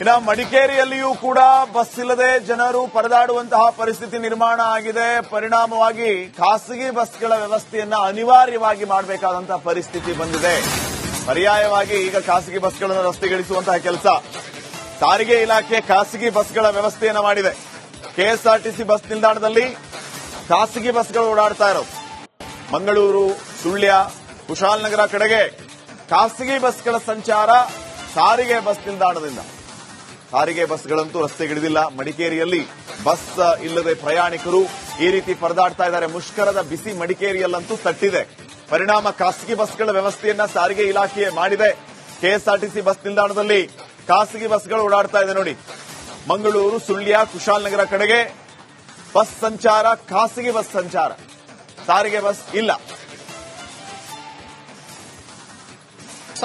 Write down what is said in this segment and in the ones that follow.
ಇನ್ನ ಮಡಿಕೇರಿಯಲ್ಲಿಯೂ ಕೂಡ ಬಸ್ ಇಲ್ಲದೆ ಜನರು ಪರದಾಡುವಂತಹ ಪರಿಸ್ಥಿತಿ ನಿರ್ಮಾಣ ಆಗಿದೆ. ಪರಿಣಾಮವಾಗಿ ಖಾಸಗಿ ಬಸ್ಗಳ ವ್ಯವಸ್ಥೆಯನ್ನ ಅನಿವಾರ್ಯವಾಗಿ ಮಾಡಬೇಕಾದಂತಹ ಪರಿಸ್ಥಿತಿ ಬಂದಿದೆ. ಪರ್ಯಾಯವಾಗಿ ಈಗ ಖಾಸಗಿ ಬಸ್ಗಳನ್ನು ರಸ್ತೆಗಿಳಿಸುವಂತಹ ಕೆಲಸ ಸಾರಿಗೆ ಇಲಾಖೆ ಖಾಸಗಿ ಬಸ್ಗಳ ವ್ಯವಸ್ಥೆಯನ್ನು ಮಾಡಿದೆ. ಕೆಎಸ್ಆರ್ಟಿಸಿ ಬಸ್ ನಿಲ್ದಾಣದಲ್ಲಿ ಖಾಸಗಿ ಬಸ್ಗಳು ಓಡಾಡ್ತಾ ಇರೋದು. ಮಂಗಳೂರು, ಸುಳ್ಯ ಕುಶಾಲನಗರ ಕಡೆಗೆ ಖಾಸಗಿ ಬಸ್ಗಳ ಸಂಚಾರ ಸಾರಿಗೆ ಬಸ್ ನಿಲ್ದಾಣದಿಂದ. ಸಾರಿಗೆ ಬಸ್ಗಳಂತೂ ರಸ್ತೆಗಿಳಿದಿಲ್ಲ. ಮಡಿಕೇರಿಯಲ್ಲಿ ಬಸ್ ಇಲ್ಲದೆ ಪ್ರಯಾಣಿಕರು ಈ ರೀತಿ ಪರದಾಡ್ತಾ ಇದ್ದಾರೆ. ಮುಷ್ಕರದ ಬಿಸಿ ಮಡಿಕೇರಿಯಲ್ಲಂತೂ ತಟ್ಟಿದೆ. ಪರಿಣಾಮ ಖಾಸಗಿ ಬಸ್ಗಳ ವ್ಯವಸ್ಥೆಯನ್ನ ಸಾರಿಗೆ ಇಲಾಖೆ ಮಾಡಿದೆ. ಕೆಎಸ್ಆರ್ಟಿಸಿ ಬಸ್ ನಿಲ್ದಾಣದಲ್ಲಿ ಖಾಸಗಿ ಬಸ್ಗಳು ಓಡಾಡ್ತಾ ಇದೆ ನೋಡಿ. ಮಂಗಳೂರು, ಸುಳ್ಯ ಕುಶಾಲನಗರ ಕಡೆಗೆ ಬಸ್ ಸಂಚಾರ, ಖಾಸಗಿ ಬಸ್ ಸಂಚಾರ. ಸಾರಿಗೆ ಬಸ್ ಇಲ್ಲ.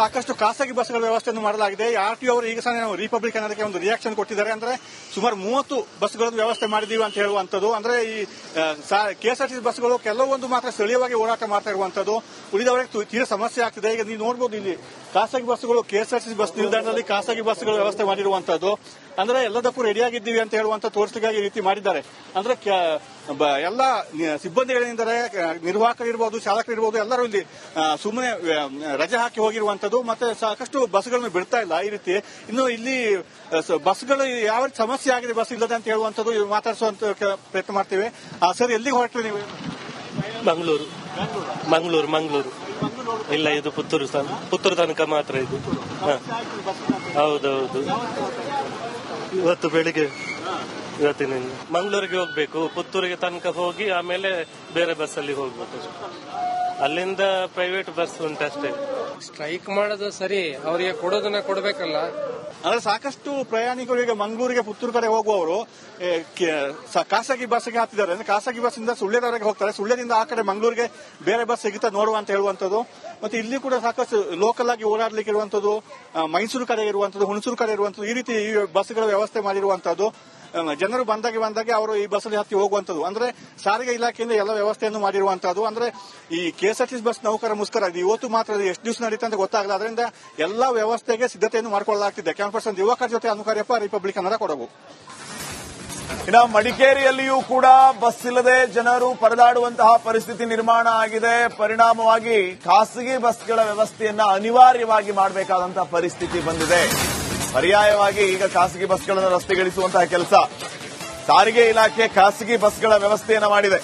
ಸಾಕಷ್ಟು ಖಾಸಗಿ ಬಸ್ಗಳ ವ್ಯವಸ್ಥೆಯನ್ನು ಮಾಡಲಾಗಿದೆ. ಆರ್ ಟಿ ಅವರು ಈಗ ಸಹ ನಾವು ರಿಪಬ್ಲಿಕ್ ಅನ್ನೋದಕ್ಕೆ ಒಂದು ರಿಯಾಕ್ಷನ್ ಕೊಟ್ಟಿದ್ದಾರೆ. ಅಂದ್ರೆ ಸುಮಾರು ಮೂವತ್ತು ಬಸ್ಗಳನ್ನು ವ್ಯವಸ್ಥೆ ಮಾಡಿದೀವಿ ಅಂತ ಹೇಳುವಂತದ್ದು ಅಂದ್ರೆ ಈ ಕೆಎಸ್ಆರ್ಟಿಸಿ ಬಸ್ಗಳು ಕೆಲವೊಂದು ಮಾತ್ರ ಸ್ಥಳೀಯವಾಗಿ ಓಡಾಟ ಮಾಡ್ತಾ ಇರುವಂತದ್ದು ಉಳಿದವರಿಗೆ ತೀರಾ ಸಮಸ್ಯೆ ಆಗ್ತಿದೆ. ಈಗ ನೀವು ನೋಡಬಹುದು ಇಲ್ಲಿ ಖಾಸಗಿ ಬಸ್ಗಳು ಕೆಎಸ್ಆರ್ಟಿಸಿ ಬಸ್ ನಿಲ್ದಾಣದಲ್ಲಿ ಖಾಸಗಿ ಬಸ್ಗಳ ವ್ಯವಸ್ಥೆ ಮಾಡಿರುವಂತದ್ದು ಅಂದ್ರೆ ಎಲ್ಲದಕ್ಕೂ ರೆಡಿಯಾಗಿದ್ದೀವಿ ಅಂತ ಹೇಳುವಂತ ತೋರಿಸಿಗಾಗಿ ಈ ರೀತಿ ಮಾಡಿದ್ದಾರೆ. ಅಂದ್ರೆ ಎಲ್ಲ ಸಿಬ್ಬಂದಿಗಳಿಂದ ಸಿಬ್ಬಂದಿಗಳಿಂದರೆ ನಿರ್ವಾಹಕರಿರ್ಬೋದು ಶಾಸಕರಿರ್ಬೋದು ಎಲ್ಲರೂ ಇಲ್ಲಿ ಸುಮ್ಮನೆ ರಜೆ ಹಾಕಿ ಹೋಗಿರುವಂತದ್ದು. ಮತ್ತೆ ಸಾಕಷ್ಟು ಬಸ್ಗಳನ್ನು ಬಿಡ್ತಾ ಇಲ್ಲ ಈ ರೀತಿ. ಇನ್ನು ಇಲ್ಲಿ ಬಸ್ಗಳು ಯಾವ ಸಮಸ್ಯೆ ಆಗಿದೆ, ಬಸ್ ಇಲ್ಲದೆ ಅಂತ ಹೇಳುವಂತದ್ದು ಮಾತಾಡಿಸುವಂತ ಪ್ರಯತ್ನ ಮಾಡ್ತೇವೆ. ಸರ್, ಎಲ್ಲಿಗೆ ಹೊರಟ್ರಿ ನೀವು? ಮಂಗಳೂರು. ಮಂಗಳೂರು ಮಂಗಳೂರು. ಇಲ್ಲ, ಇದು ಪುತ್ತೂರು ಸ್ಥಾನ ಪುತ್ತೂರು ತನಕ ಮಾತ್ರ ಇದು. ಹೌದೌದು. ಇವತ್ತು ಬೆಳಿಗ್ಗೆ ಇವತ್ತಿನ ಮಂಗಳೂರಿಗೆ ಹೋಗ್ಬೇಕು. ಪುತ್ತೂರಿಗೆ ತನಕ ಹೋಗಿ ಆಮೇಲೆ ಬೇರೆ ಬಸ್ಸಲ್ಲಿ ಹೋಗ್ಬೇಕು. ಅಲ್ಲಿಂದ ಪ್ರೈವೇಟ್ ಬಸ್ ಉಂಟಷ್ಟೇ ಸ್ಟ್ರೈಕ್ ಮಾಡೋದು ಸರಿ ಅವರಿಗೆ ಕೊಡೋದನ್ನ ಕೊಡಬೇಕಲ್ಲ. ಅಂದ್ರೆ ಸಾಕಷ್ಟು ಪ್ರಯಾಣಿಕರು ಈಗ ಮಂಗಳೂರಿಗೆ ಪುತ್ತೂರು ಕಡೆ ಹೋಗುವವರು ಏ, ಕೆ- ಸ- ಖಾಸಗಿ ಬಸ್ಗೆ ಹತ್ತಿದ್ದಾರೆ ಅಂದ್ರೆ ಖಾಸಗಿ ಬಸ್ ಇಂದ ಸುಳ್ಯದವರೆಗೆ ಹೋಗ್ತಾರೆ. ಸುಳ್ಳ್ಯದಿಂದ ಆ ಕಡೆ ಮಂಗಳೂರಿಗೆ ಬೇರೆ ಬಸ್ ಸಿಗುತ್ತಾ ನೋಡುವ ಅಂತ ಹೇಳುವಂತದ್ದು ಮತ್ತೆ ಇಲ್ಲಿ ಕೂಡ ಸಾಕಷ್ಟು ಲೋಕಲ್ ಆಗಿ ಓಡಾಡ್ಲಿಕ್ಕೆ ಇರುವಂತದ್ದು ಮೈಸೂರು ಕಡೆ ಇರುವಂತದ್ದು ಹುಣಸೂರು ಕಡೆ ಇರುವಂತದ್ದು ಈ ರೀತಿ ಈ ಬಸ್ಗಳ ವ್ಯವಸ್ಥೆ ಮಾಡಿರುವಂತದ್ದು ಜನರು ಬಂದಾಗ ಬಂದಾಗ ಅವರು ಈ ಬಸ್ಸಲ್ಲಿ ಹತ್ತಿ ಹೋಗುವಂತದ್ದು ಅಂದ್ರೆ ಸಾರಿಗೆ ಇಲಾಖೆಯಿಂದ ಎಲ್ಲ ವ್ಯವಸ್ಥೆಯನ್ನು ಮಾಡಿರುವಂತಹದ್ದು ಅಂದ್ರೆ ಈ ಕೆಎಸ್ಆರ್ಟಿಸಿ ಬಸ್ ನೌಕರ ಮುಸ್ಕರ ಇವತ್ತು ಮಾತ್ರ ಎಷ್ಟು ದಿವಸ ನಡೀತಾ ಅಂತ ಗೊತ್ತಾಗಲ್ಲ. ಅದರಿಂದ ಎಲ್ಲ ವ್ಯವಸ್ಥೆಗೆ ಸಿದ್ಧತೆಯನ್ನು ಮಾಡಿಕೊಳ್ಳಲಾಗ್ತಿದೆ. ಕ್ಯಾಂಪರ್ಸನ್ ಯುವಕರ ಜೊತೆ ಅನುಕಾರ್ಯಪ್ಪ ರಿಪಬ್ಲಿಕ್ ಅನ್ನ ಕೊಡಗು. ಇನ್ನು ಮಡಿಕೇರಿಯಲ್ಲಿಯೂ ಕೂಡ ಬಸ್ ಇಲ್ಲದೆ ಜನರು ಪರದಾಡುವಂತಹ ಪರಿಸ್ಥಿತಿ ನಿರ್ಮಾಣ ಆಗಿದೆ. ಪರಿಣಾಮವಾಗಿ ಖಾಸಗಿ ಬಸ್ಗಳ ವ್ಯವಸ್ಥೆಯನ್ನ ಅನಿವಾರ್ಯವಾಗಿ ಮಾಡಬೇಕಾದಂತಹ ಪರಿಸ್ಥಿತಿ ಬಂದಿದೆ. ಪರ್ಯಾಯವಾಗಿ ಈಗ ಖಾಸಗಿ ಬಸ್ಗಳನ್ನು ರಸ್ತೆಗಿಳಿಸುವಂತಹ ಕೆಲಸ. ಸಾರಿಗೆ ಇಲಾಖೆ ಖಾಸಗಿ ಬಸ್ಗಳ ವ್ಯವಸ್ಥೆಯನ್ನು ಮಾಡಿದೆ.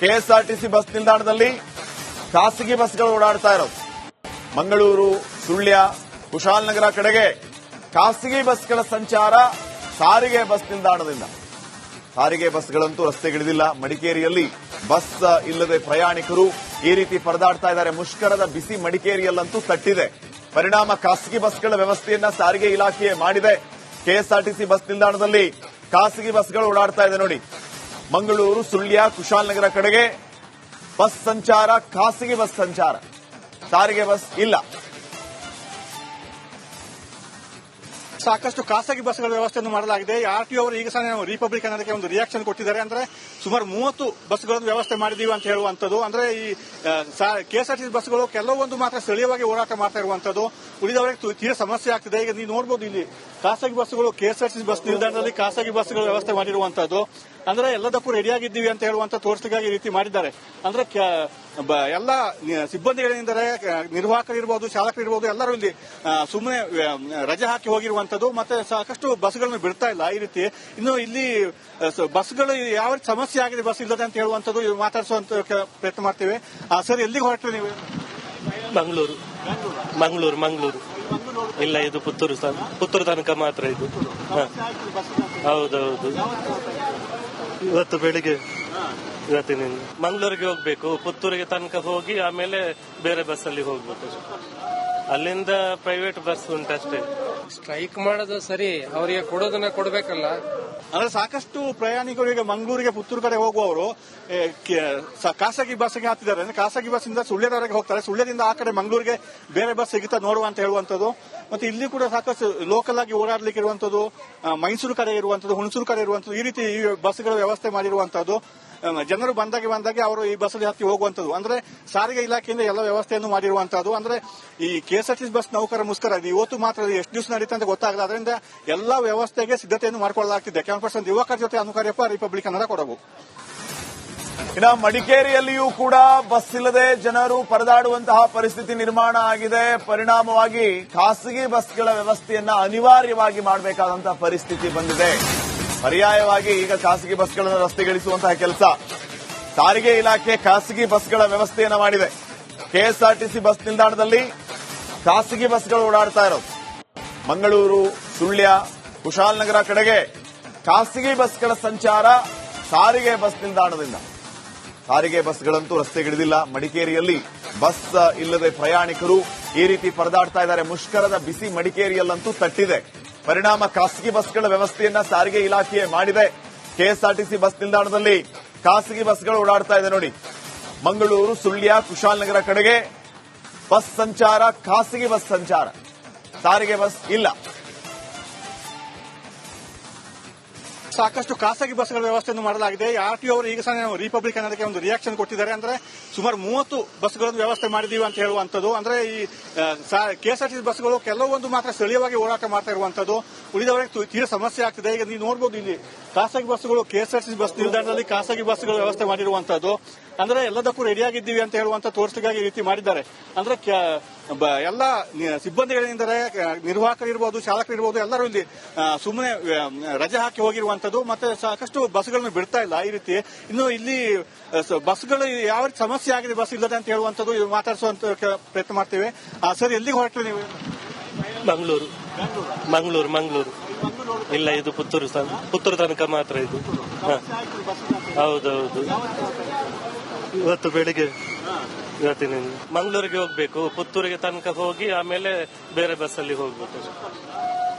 ಕೆಎಸ್ಆರ್ಟಿಸಿ ಬಸ್ ನಿಲ್ದಾಣದಲ್ಲಿ ಖಾಸಗಿ ಬಸ್ಗಳು ಓಡಾಡ್ತಾ ಇರೋದು. ಮಂಗಳೂರು, ಸುಳ್ಯ ಕುಶಾಲನಗರ ಕಡೆಗೆ ಖಾಸಗಿ ಬಸ್ಗಳ ಸಂಚಾರ ಸಾರಿಗೆ ಬಸ್ ನಿಲ್ದಾಣದಿಂದ. ಸಾರಿಗೆ ಬಸ್ಗಳಂತೂ ರಸ್ತೆಗಿಳಿದಿಲ್ಲ ಮಡಿಕೇರಿಯಲ್ಲಿ ಬಸ್ ಇಲ್ಲದೆ ಪ್ರಯಾಣಿಕರು ಈ ರೀತಿ ಪರದಾಡ್ತಾ ಇದ್ದಾರೆ. ಮುಷ್ಕರದ ಬಿಸಿ ಮಡಿಕೇರಿಯಲ್ಲಂತೂ ತಟ್ಟಿದೆ. ಪರಿಣಾಮ ಖಾಸಗಿ ಬಸ್ಗಳ ವ್ಯವಸ್ಥೆಯನ್ನ ಸಾರಿಗೆ ಇಲಾಖೆ ಮಾಡಿದೆ. ಕೆಎಸ್ಆರ್ಟಿಸಿ ಬಸ್ ನಿಲ್ದಾಣದಲ್ಲಿ ಖಾಸಗಿ ಬಸ್ಗಳು ಓಡಾಡ್ತಾ ಇದೆ ನೋಡಿ. ಮಂಗಳೂರು, ಸುಳ್ಯ ಕುಶಾಲನಗರ ಕಡೆಗೆ ಬಸ್ ಸಂಚಾರ, ಖಾಸಗಿ ಬಸ್ ಸಂಚಾರ. ಸಾರಿಗೆ ಬಸ್ ಇಲ್ಲ. ಸಾಕಷ್ಟು ಖಾಸಗಿ ಬಸ್ಗಳ ವ್ಯವಸ್ಥೆಯನ್ನು ಮಾಡಲಾಗಿದೆ. ಆರ್ ಟಿ ಅವರು ಈಗ ಸಹ ರಿಪಬ್ಲಿಕ್ ಅನ್ನೋದಕ್ಕೆ ಒಂದು ರಿಯಾಕ್ಷನ್ ಕೊಟ್ಟಿದ್ದಾರೆ. ಅಂದ್ರೆ ಸುಮಾರು ಮೂವತ್ತು ಬಸ್ಗಳನ್ನು ವ್ಯವಸ್ಥೆ ಮಾಡಿದೀವಿ ಅಂತ ಹೇಳುವಂತದ್ದು ಅಂದ್ರೆ ಈ ಕೆಎಸ್ಆರ್ಟಿಸಿ ಬಸ್ಗಳು ಕೆಲವೊಂದು ಮಾತ್ರ ಸ್ಥಳೀಯವಾಗಿ ಓಡಾಟ ಮಾಡ್ತಾ ಇರುವಂತದ್ದು ಉಳಿದವರಿಗೆ ತೀರಾ ಸಮಸ್ಯೆ ಆಗ್ತಿದೆ. ಈಗ ನೀವು ನೋಡಬಹುದು ಇಲ್ಲಿ ಖಾಸಗಿ ಬಸ್ಗಳು ಕೆಎಸ್ಆರ್ಟಿಸಿ ಬಸ್ ನಿಲ್ದಾಣದಲ್ಲಿ ಖಾಸಗಿ ಬಸ್ಗಳ ವ್ಯವಸ್ಥೆ ಮಾಡಿರುವಂತದ್ದು ಅಂದ್ರೆ ಎಲ್ಲದಕ್ಕೂ ರೆಡಿಯಾಗಿದ್ದೀವಿ ಅಂತ ಹೇಳುವಂತ ತೋರಿಸಲಿಕ್ಕಾಗಿ ಈ ರೀತಿ ಮಾಡಿದ್ದಾರೆ. ಅಂದ್ರೆ ಎಲ್ಲ ಸಿಬ್ಬಂದಿಗಳಿಂದರೆ ನಿರ್ವಾಹಕರಿರ್ಬೋದು ಶಾಸಕರಿರ್ಬೋದು ಎಲ್ಲರೂ ಇಲ್ಲಿ ಸುಮ್ಮನೆ ರಜೆ ಹಾಕಿ ಹೋಗಿರುವಂತದ್ದು ಮತ್ತೆ ಸಾಕಷ್ಟು ಬಸ್ಗಳನ್ನು ಬಿಡ್ತಾ ಇಲ್ಲ ಈ ರೀತಿ. ಇನ್ನು ಇಲ್ಲಿ ಬಸ್ಗಳು ಯಾವ ರೀತಿ ಸಮಸ್ಯೆ ಆಗಿದೆ ಬಸ್ ಇಲ್ಲದೆ ಅಂತ ಹೇಳುವಂತದ್ದು ಮಾತಾಡಿಸುವಂತ ಪ್ರಯತ್ನ ಮಾಡ್ತೀವಿ. ಆ, ಸರ್ ಎಲ್ಲಿಗೆ ಹೊರಟ್ರಿ ನೀವು? ಮಂಗಳೂರು. ಮಂಗಳೂರು ಮಂಗಳೂರು. ಇಲ್ಲ ಇದು ಪುತ್ತೂರು ಪುತ್ತೂರು ತನಕ ಮಾತ್ರ ಇದು. ಹೌದೌದು. ಇವತ್ತು ಬೆಳಿಗ್ಗೆ ಇವತ್ತಿನ ಮಂಗಳೂರಿಗೆ ಹೋಗ್ಬೇಕು. ಪುತ್ತೂರಿಗೆ ತನಕ ಹೋಗಿ ಆಮೇಲೆ ಬೇರೆ ಬಸ್ಸಲ್ಲಿ ಹೋಗ್ಬೇಕು. ಅಲ್ಲಿಂದ ಪ್ರೈವೇಟ್ ಬಸ್ ಉಂಟಷ್ಟೇ ಸ್ಟ್ರೈಕ್ ಮಾಡೋದು ಸರಿ ಅವರಿಗೆ ಕೊಡೋದನ್ನ ಕೊಡಬೇಕಲ್ಲ. ಅಂದ್ರೆ ಸಾಕಷ್ಟು ಪ್ರಯಾಣಿಕರು ಈಗ ಮಂಗಳೂರಿಗೆ ಪುತ್ತೂರು ಕಡೆ ಹೋಗುವವರು ಏ, ಕೆ- ಸ- ಖಾಸಗಿ ಬಸ್ಗೆ ಹಾಕ್ತಿದ್ದಾರೆ ಅಂದ್ರೆ ಖಾಸಗಿ ಬಸ್ ಇಂದ ಸುಳ್ಯದವರೆಗೆ ಹೋಗ್ತಾರೆ. ಸುಳ್ಳ್ಯದಿಂದ ಆ ಕಡೆ ಮಂಗಳೂರಿಗೆ ಬೇರೆ ಬಸ್ ಸಿಗುತ್ತಾ ನೋಡುವ ಅಂತ ಹೇಳುವಂತದ್ದು ಮತ್ತೆ ಇಲ್ಲಿ ಕೂಡ ಸಾಕಷ್ಟು ಲೋಕಲ್ ಆಗಿ ಓಡಾಡ್ಲಿಕ್ಕೆ ಇರುವಂತದ್ದು ಮೈಸೂರು ಕಡೆ ಇರುವಂತದ್ದು ಹುಣಸೂರು ಕಡೆ ಇರುವಂತದ್ದು ಈ ರೀತಿ ಈ ಬಸ್ಗಳ ವ್ಯವಸ್ಥೆ ಮಾಡಿರುವಂತದ್ದು ಜನರು ಬಂದಾಗ ಬಂದಾಗ ಅವರು ಈ ಬಸ್ಸಲ್ಲಿ ಹತ್ತಿ ಹೋಗುವಂತದ್ದು ಅಂದ್ರೆ ಸಾರಿಗೆ ಇಲಾಖೆಯಿಂದ ಎಲ್ಲ ವ್ಯವಸ್ಥೆಯನ್ನು ಮಾಡಿರುವಂತದ್ದು ಅಂದ್ರೆ ಈ ಕೆಎಸ್ಆರ್ಟಿಸಿ ಬಸ್ ನೌಕರ ಮುಷ್ಕರ, ಅದು ಇವತ್ತು ಮಾತ್ರ ಎಷ್ಟು ದಿವಸ ನಡೀತಾ ಅಂತ ಗೊತ್ತಾಗಲ್ಲ. ಅದರಿಂದ ಎಲ್ಲ ವ್ಯವಸ್ಥೆಗೆ ಸಿದ್ಧತೆಯನ್ನು ಮಾಡಿಕೊಳ್ಳಲಾಗ್ತಿದೆ. ಕೆಲವು ಪರ್ಸೆಂಟ್ ಯುವಕರ ಜೊತೆ ಅನುಕಾರ್ಯಪ್ಪ ರಿಪಬ್ಲಿಕ್ ಕನ್ನಡ ಕೊಡಗು. ಇನ್ನು ಮಡಿಕೇರಿಯಲ್ಲಿಯೂ ಕೂಡ ಬಸ್ ಇಲ್ಲದೆ ಜನರು ಪರದಾಡುವಂತಹ ಪರಿಸ್ಥಿತಿ ನಿರ್ಮಾಣ ಆಗಿದೆ. ಪರಿಣಾಮವಾಗಿ ಖಾಸಗಿ ಬಸ್ಗಳ ವ್ಯವಸ್ಥೆಯನ್ನ ಅನಿವಾರ್ಯವಾಗಿ ಮಾಡಬೇಕಾದಂತಹ ಪರಿಸ್ಥಿತಿ ಬಂದಿದೆ. ಪರ್ಯಾಯವಾಗಿ ಈಗ ಖಾಸಗಿ ಬಸ್ಗಳನ್ನು ರಸ್ತೆಗಳಿಸುವಂತಹ ಕೆಲಸ. ಸಾರಿಗೆ ಇಲಾಖೆ ಖಾಸಗಿ ಬಸ್ಗಳ ವ್ಯವಸ್ಥೆಯನ್ನು ಮಾಡಿದೆ. ಕೆಎಸ್ಆರ್ಟಿಸಿ ಬಸ್ ನಿಲ್ದಾಣದಲ್ಲಿ ಖಾಸಗಿ ಬಸ್ಗಳು ಓಡಾಡ್ತಾ ಇರೋದು. ಮಂಗಳೂರು, ಸುಳ್ಯ ಕುಶಾಲನಗರ ಕಡೆಗೆ ಖಾಸಗಿ ಬಸ್ಗಳ ಸಂಚಾರ ಸಾರಿಗೆ ಬಸ್ ನಿಲ್ದಾಣದಿಂದ. ಸಾರಿಗೆ ಬಸ್ಗಳಂತೂ ರಸ್ತೆಗಿಳಿದಿಲ್ಲ ಮಡಿಕೇರಿಯಲ್ಲಿ ಬಸ್ ಇಲ್ಲದೆ ಪ್ರಯಾಣಿಕರು ಈ ರೀತಿ ಪರದಾಡ್ತಾ ಇದ್ದಾರೆ. ಮುಷ್ಕರದ ಬಿಸಿ ಮಡಿಕೇರಿಯಲ್ಲಂತೂ ತಟ್ಟಿದೆ. ಪರಿಣಾಮ ಖಾಸಗಿ ಬಸ್ಗಳ ವ್ಯವಸ್ಥೆಯನ್ನ ಸಾರಿಗೆ ಇಲಾಖೆ ಮಾಡಿದೆ. ಕೆಎಸ್ಆರ್ಟಿಸಿ ಬಸ್ ನಿಲ್ದಾಣದಲ್ಲಿ ಖಾಸಗಿ ಬಸ್ಗಳು ಓಡಾಡ್ತಾ ಇದೆ ನೋಡಿ. ಮಂಗಳೂರು, ಸುಳ್ಯ ಕುಶಾಲನಗರ ಕಡೆಗೆ ಬಸ್ ಸಂಚಾರ, ಖಾಸಗಿ ಬಸ್ ಸಂಚಾರ. ಸಾರಿಗೆ ಬಸ್ ಇಲ್ಲ. ಸಾಕಷ್ಟು ಖಾಸಗಿ ಬಸ್ಗಳ ವ್ಯವಸ್ಥೆಯನ್ನು ಮಾಡಲಾಗಿದೆ. ಆರ್ ಟಿ ಅವರು ಈಗ ಸಹ ರಿಪಬ್ಲಿಕ್ ಅನ್ನೋದಕ್ಕೆ ಒಂದು ರಿಯಾಕ್ಷನ್ ಕೊಟ್ಟಿದ್ದಾರೆ. ಅಂದ್ರೆ ಸುಮಾರು ಮೂವತ್ತು ಬಸ್ಗಳನ್ನು ವ್ಯವಸ್ಥೆ ಮಾಡಿದೀವಿ ಅಂತ ಹೇಳುವಂತದ್ದು ಅಂದ್ರೆ ಈ ಕೆಎಸ್ಆರ್ಟಿಸಿ ಬಸ್ಗಳು ಕೆಲವೊಂದು ಮಾತ್ರ ಸ್ಥಳೀಯವಾಗಿ ಓಡಾಟ ಮಾಡ್ತಾ ಇರುವಂತದ್ದು ಉಳಿದವರಿಗೆ ತೀರಾ ಸಮಸ್ಯೆ ಆಗ್ತಿದೆ. ಈಗ ನೀವು ನೋಡಬಹುದು ಇಲ್ಲಿ ಖಾಸಗಿ ಬಸ್ಗಳು ಕೆಎಸ್ಆರ್ಟಿಸಿ ಬಸ್ ನಿಲ್ದಾಣದಲ್ಲಿ ಖಾಸಗಿ ಬಸ್ಗಳ ವ್ಯವಸ್ಥೆ ಮಾಡಿರುವಂತದ್ದು ಅಂದ್ರೆ ಎಲ್ಲದಕ್ಕೂ ರೆಡಿಯಾಗಿದ್ದೀವಿ ಅಂತ ಹೇಳುವಂತ ತೋರಿಸಲಿಗಾಗಿ ಈ ರೀತಿ ಮಾಡಿದ್ದಾರೆ. ಅಂದ್ರೆ ಎಲ್ಲ ಸಿಬ್ಬಂದಿಗಳಿಂದರೆ ನಿರ್ವಾಹಕರು ಇರ್ಬೋದು ಚಾಲಕರು ಇರ್ಬೋದು ಎಲ್ಲರೂ ಇಲ್ಲಿ ಸುಮ್ಮನೆ ರಜೆ ಹಾಕಿ ಹೋಗಿರುವಂತದ್ದು ಮತ್ತೆ ಸಾಕಷ್ಟು ಬಸ್ಗಳನ್ನು ಬಿಡ್ತಾ ಇಲ್ಲ ಈ ರೀತಿ. ಇನ್ನು ಇಲ್ಲಿ ಬಸ್ಗಳು ಯಾವ ರೀತಿ ಸಮಸ್ಯೆ ಆಗಿದೆ ಬಸ್ ಇಲ್ಲದೆ ಅಂತ ಹೇಳುವಂತದ್ದು ಮಾತಾಡಿಸುವಂತ ಪ್ರಯತ್ನ ಮಾಡ್ತೇವೆ. ಸರ್ ಎಲ್ಲಿಗೆ ಹೊರಟ್ರಿ ನೀವು? ಮಂಗಳೂರು. ಮಂಗಳೂರು ಮಂಗಳೂರು. ಇಲ್ಲ ಇದು ಪುತ್ತೂರು ಪುತ್ತೂರು ತನಕ ಮಾತ್ರ ಇದು. ಹೌದೌದು. ಇವತ್ತು ಬೆಳಿಗ್ಗೆ ಮಂಗಳೂರಿಗೆ ಹೋಗ್ಬೇಕು ಪುತ್ತೂರಿಗೆ ತನಕ ಹೋಗಿ ಆಮೇಲೆ ಬೇರೆ ಬಸ್ ಅಲ್ಲಿ ಹೋಗ್ಬೇಕು.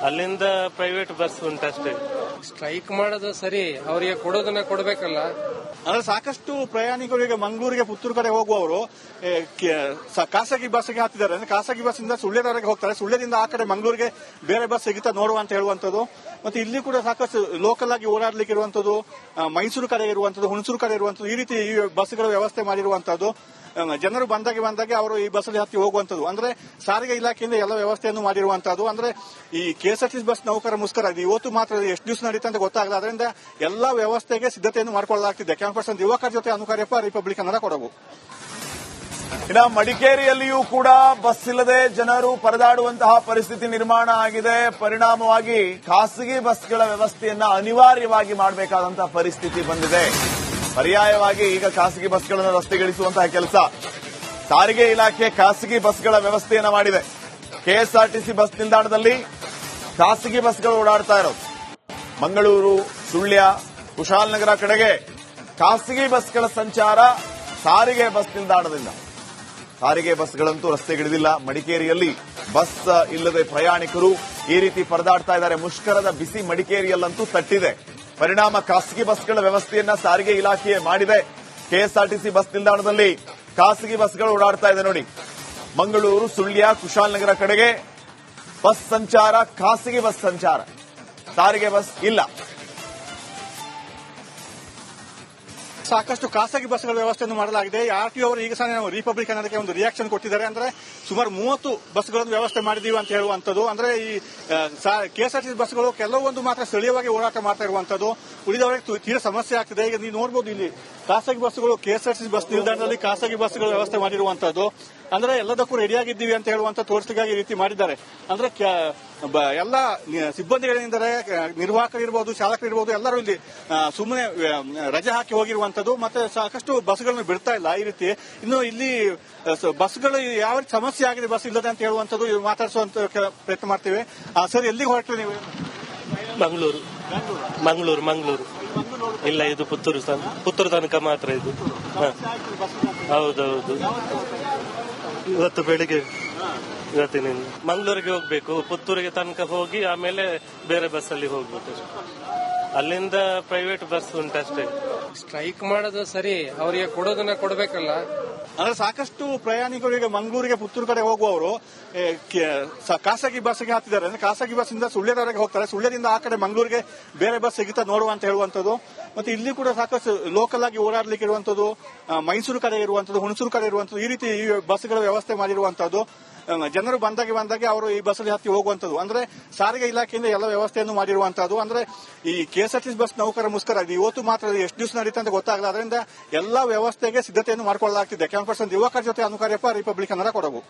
ಅಲ್ಲಿಂದ ಪ್ರೈವೇಟ್ ಬಸ್ ಉಂಟಷ್ಟೇ. ಸ್ಟ್ರೈಕ್ ಮಾಡೋದು ಸರಿ ಅವರಿಗೆ ಕೊಡೋದನ್ನ ಕೊಡಬೇಕಲ್ಲ. ಅಂದ್ರೆ ಸಾಕಷ್ಟು ಪ್ರಯಾಣಿಕರು ಈಗ ಮಂಗಳೂರಿಗೆ ಪುತ್ತೂರು ಕಡೆ ಹೋಗುವವರು ಖಾಸಗಿ ಬಸ್ಗೆ ಹತ್ತಿದ್ದಾರೆ ಅಂದ್ರೆ ಖಾಸಗಿ ಬಸ್ಸಿಂದ ಸುಳ್ಯದವರೆಗೆ ಹೋಗ್ತಾರೆ. ಸುಳ್ಯದಿಂದ ಆ ಕಡೆ ಮಂಗಳೂರಿಗೆ ಬೇರೆ ಬಸ್ ಸಿಗುತ್ತಾ ನೋಡುವ ಅಂತ ಹೇಳುವಂತದ್ದು ಮತ್ತೆ ಇಲ್ಲಿ ಕೂಡ ಸಾಕಷ್ಟು ಲೋಕಲ್ ಆಗಿ ಓಡಾಡ್ಲಿಕ್ಕೆ ಇರುವಂತದ್ದು ಮೈಸೂರು ಕಡೆ ಇರುವಂತದ್ದು ಹುಣಸೂರು ಕಡೆ ಇರುವಂತದ್ದು ಈ ರೀತಿ ಈ ಬಸ್ಗಳ ವ್ಯವಸ್ಥೆ ಮಾಡಿರುವಂತದ್ದು ಜನರು ಬಂದಾಗೆ ಬಂದಾಗೆ ಅವರು ಈ ಬಸ್ಸಲ್ಲಿ ಹತ್ತಿ ಹೋಗುವಂತದ್ದು ಅಂದ್ರೆ ಸಾರಿಗೆ ಇಲಾಖೆಯಿಂದ ಎಲ್ಲ ವ್ಯವಸ್ಥೆಯನ್ನು ಮಾಡಿರುವಂತಹದ್ದು ಅಂದ್ರೆ ಈ ಕೆಎಸ್ಆರ್ಟಿಸಿ ಬಸ್ ನೌಕರ ಮುಸ್ಕರ ಇವತ್ತು ಮಾತ್ರ ಎಷ್ಟು ದಿವಸ ನಡೀತಾ ಅಂತ ಗೊತ್ತಾಗಲ್ಲ. ಅದರಿಂದ ಎಲ್ಲ ವ್ಯವಸ್ಥೆಗೆ ಸಿದ್ಧತೆಯನ್ನು ಮಾಡಿಕೊಳ್ಳಲಾಗ್ತಿದೆ. ಕ್ಯಾಂಪಸ್ ಯುವಕರ ಜೊತೆ ಅನುಕಾರ್ಯಪ್ಪ ರಿಪಬ್ಲಿಕ್ ಕನ್ನಡ ಕೊಡಗು. ಇನ್ನು ಮಡಿಕೇರಿಯಲ್ಲಿಯೂ ಕೂಡ ಬಸ್ ಇಲ್ಲದೆ ಜನರು ಪರದಾಡುವಂತಹ ಪರಿಸ್ಥಿತಿ ನಿರ್ಮಾಣ ಆಗಿದೆ. ಪರಿಣಾಮವಾಗಿ ಖಾಸಗಿ ಬಸ್ಗಳ ವ್ಯವಸ್ಥೆಯನ್ನ ಅನಿವಾರ್ಯವಾಗಿ ಮಾಡಬೇಕಾದಂತಹ ಪರಿಸ್ಥಿತಿ ಬಂದಿದೆ. ಪರ್ಯಾಯವಾಗಿ ಈಗ ಖಾಸಗಿ ಬಸ್ಗಳನ್ನು ರಸ್ತೆಗಿಳಿಸುವಂತಹ ಕೆಲಸ. ಸಾರಿಗೆ ಇಲಾಖೆ ಖಾಸಗಿ ಬಸ್ಗಳ ವ್ಯವಸ್ಥೆಯನ್ನು ಮಾಡಿದೆ. ಕೆಎಸ್ಆರ್ಟಿಸಿ ಬಸ್ ನಿಲ್ದಾಣದಲ್ಲಿ ಖಾಸಗಿ ಬಸ್ಗಳು ಓಡಾಡ್ತಾ ಇರೋದು. ಮಂಗಳೂರು, ಸುಳ್ಯ ಕುಶಾಲನಗರ ಕಡೆಗೆ ಖಾಸಗಿ ಬಸ್ಗಳ ಸಂಚಾರ ಸಾರಿಗೆ ಬಸ್ ನಿಲ್ದಾಣದಿಂದ. ಸಾರಿಗೆ ಬಸ್ಗಳಂತೂ ರಸ್ತೆಗಿಳಿದಿಲ್ಲ. ಮಡಿಕೇರಿಯಲ್ಲಿ ಬಸ್ ಇಲ್ಲದೆ ಪ್ರಯಾಣಿಕರು ಈ ರೀತಿ ಪರದಾಡ್ತಾ ಇದ್ದಾರೆ. ಮುಷ್ಕರದ ಬಿಸಿ ಮಡಿಕೇರಿಯಲ್ಲಂತೂ ತಟ್ಟಿದೆ. ಪರಿಣಾಮ ಖಾಸಗಿ ಬಸ್ಗಳ ವ್ಯವಸ್ಥೆಯನ್ನ ಸಾರಿಗೆ ಇಲಾಖೆ ಮಾಡಿದೆ. ಕೆಎಸ್ಆರ್ಟಿಸಿ ಬಸ್ ನಿಲ್ದಾಣದಲ್ಲಿ ಖಾಸಗಿ ಬಸ್ಗಳು ಓಡಾಡ್ತಾ ಇದೆ ನೋಡಿ. ಮಂಗಳೂರು, ಸುಳ್ಯ ಕುಶಾಲನಗರ ಕಡೆಗೆ ಬಸ್ ಸಂಚಾರ, ಖಾಸಗಿ ಬಸ್ ಸಂಚಾರ. ಸಾರಿಗೆ ಬಸ್ ಇಲ್ಲ. ಸಾಕಷ್ಟು ಖಾಸಗಿ ಬಸ್ಗಳ ವ್ಯವಸ್ಥೆಯನ್ನು ಮಾಡಲಾಗಿದೆ. ಆರ್ ಟಿ ಅವರು ಈಗ ಸಹ ನಾವು ರಿಪಬ್ಲಿಕ್ ಅನ್ನೋದಕ್ಕೆ ಒಂದು ರಿಯಾಕ್ಷನ್ ಕೊಟ್ಟಿದ್ದಾರೆ. ಅಂದ್ರೆ ಸುಮಾರು ಮೂವತ್ತು ಬಸ್ಗಳನ್ನು ವ್ಯವಸ್ಥೆ ಮಾಡಿದೀವಿ ಅಂತ ಹೇಳುವಂತದ್ದು ಅಂದ್ರೆ ಈ ಕೆಎಸ್ಆರ್ಟಿಸಿ ಬಸ್ಗಳು ಕೆಲವೊಂದು ಮಾತ್ರ ಸ್ಥಳೀಯವಾಗಿ ಓಡಾಟ ಮಾಡ್ತಾ ಇರುವಂತದ್ದು ಉಳಿದವರಿಗೆ ತೀರಾ ಸಮಸ್ಯೆ ಆಗ್ತಿದೆ. ಈಗ ನೀವು ನೋಡಬಹುದು ಇಲ್ಲಿ ಖಾಸಗಿ ಬಸ್ಗಳು ಕೆಎಸ್ಆರ್ಟಿಸಿ ಬಸ್ ನಿಲ್ದಾಣದಲ್ಲಿ ಖಾಸಗಿ ಬಸ್ಗಳ ವ್ಯವಸ್ಥೆ ಮಾಡಿರುವಂತದ್ದು ಅಂದ್ರೆ ಎಲ್ಲದಕ್ಕೂ ರೆಡಿಯಾಗಿದ್ದೀವಿ ಅಂತ ಹೇಳುವಂತ ತೋರಿಸಲಿಗಾಗಿ ಈ ರೀತಿ ಮಾಡಿದ್ದಾರೆ. ಅಂದ್ರೆ ಎಲ್ಲ ಸಿಬ್ಬಂದಿಗಳೇನೆಂದರೆ ಸಿಬ್ಬಂದಿಗಳಿಂದರೆ ನಿರ್ವಾಹಕರು ಇರ್ಬೋದು ಚಾಲಕರು ಇರ್ಬೋದು ಎಲ್ಲರೂ ಇಲ್ಲಿ ಸುಮ್ಮನೆ ರಜೆ ಹಾಕಿ ಹೋಗಿರುವಂತದ್ದು ಮತ್ತೆ ಸಾಕಷ್ಟು ಬಸ್ಗಳನ್ನು ಬಿಡ್ತಾ ಇಲ್ಲ. ಈ ರೀತಿ ಇನ್ನು ಇಲ್ಲಿ ಬಸ್ಗಳು ಯಾವ ರೀತಿ ಸಮಸ್ಯೆ ಆಗಿದೆ ಬಸ್ ಇಲ್ಲದೆ ಅಂತ ಹೇಳುವಂತದ್ದು ಇದು ಮಾತಾಡಿಸುವಂತ ಪ್ರಯತ್ನ ಮಾಡ್ತೀವಿ. ಸರ್ ಎಲ್ಲಿಗೆ ಹೊರಟ್ರಿ ನೀವು? ಮಂಗಳೂರು. ಮಂಗಳೂರು. ಮಂಗಳೂರು ಇಲ್ಲ ಇದು ಪುತ್ತೂರು ಪುತ್ತೂರು ತನಕ ಮಾತ್ರ ಇದು. ಹೌದೌದು. ಇವತ್ತು ಬೆಳಿಗ್ಗೆ ಇವತ್ತಿನ ಮಂಗಳೂರಿಗೆ ಹೋಗ್ಬೇಕು. ಪುತ್ತೂರಿಗೆ ತನಕ ಹೋಗಿ ಆಮೇಲೆ ಬೇರೆ ಬಸ್ಸಲ್ಲಿ ಹೋಗ್ಬೇಕು. ಅಲ್ಲಿಂದ ಪ್ರೈವೇಟ್ ಬಸ್ ಉಂಟಷ್ಟೇ. ಸ್ಟ್ರೈಕ್ ಮಾಡೋದು ಸರಿ ಅವರಿಗೆ ಕೊಡೋದನ್ನ ಕೊಡಬೇಕಲ್ಲ. ಅಂದ್ರೆ ಸಾಕಷ್ಟು ಪ್ರಯಾಣಿಕರಿಗೆ ಮಂಗಳೂರಿಗೆ ಪುತ್ತೂರು ಕಡೆ ಹೋಗುವವರು ಏ, ಕೆ- ಸ- ಖಾಸಗಿ ಬಸ್ಗೆ ಹತ್ತಿದ್ದಾರೆ. ಅಂದ್ರೆ ಖಾಸಗಿ ಬಸ್ಸಿಂದ ಸುಳ್ಯದವರೆಗೆ ಹೋಗ್ತಾರೆ. ಸುಳ್ಯದಿಂದ ಆ ಕಡೆ ಮಂಗಳೂರಿಗೆ ಬೇರೆ ಬಸ್ ಸಿಗುತ್ತಾ ನೋಡುವ ಅಂತ ಹೇಳುವಂತದ್ದು ಮತ್ತೆ ಇಲ್ಲಿ ಕೂಡ ಸಾಕಷ್ಟು ಲೋಕಲ್ ಆಗಿ ಓಡಾಡ್ಲಿಕ್ಕೆ ಇರುವಂತದ್ದು ಮೈಸೂರು ಕಡೆ ಇರುವಂತದ್ದು ಹುಣಸೂರು ಕಡೆ ಇರುವಂತದ್ದು ಈ ರೀತಿ ಈ ಬಸ್ಗಳ ವ್ಯವಸ್ಥೆ ಮಾಡಿರುವಂತದ್ದು ಜನರು ಬಂದಾಗ ಬಂದಾಗ ಅವರು ಈ ಬಸ್ಸಲ್ಲಿ ಹತ್ತಿ ಹೋಗುವಂತದ್ದು ಅಂದ್ರೆ ಸಾರಿಗೆ ಇಲಾಖೆಯಿಂದ ಎಲ್ಲ ವ್ಯವಸ್ಥೆಯನ್ನು ಮಾಡಿರುವಂತಹದ್ದು ಅಂದ್ರೆ ಈ ಕೆಎಸ್ಆರ್ಟಿಸಿ ಬಸ್ ನೌಕರ ಮುಸ್ಕರ ಇದು ಇವತ್ತು ಮಾತ್ರ ಎಷ್ಟು ದಿವಸ ನಡೀತಾ ಅಂತ ಗೊತ್ತಾಗಲ್ಲ. ಅದರಿಂದ ಎಲ್ಲ ವ್ಯವಸ್ಥೆಗೆ ಸಿದ್ಧತೆಯನ್ನು ಮಾಡಿಕೊಳ್ಳಲಾಗ್ತಿದೆ. ಕ್ಯಾಂಪಸ್ ಯುವಕರ ಜೊತೆ ಅನುಕಾರ್ಯಪ್ಪ ರಿಪಬ್ಲಿಕ್ ಕನ್ನಡ ಕೊಡಗು.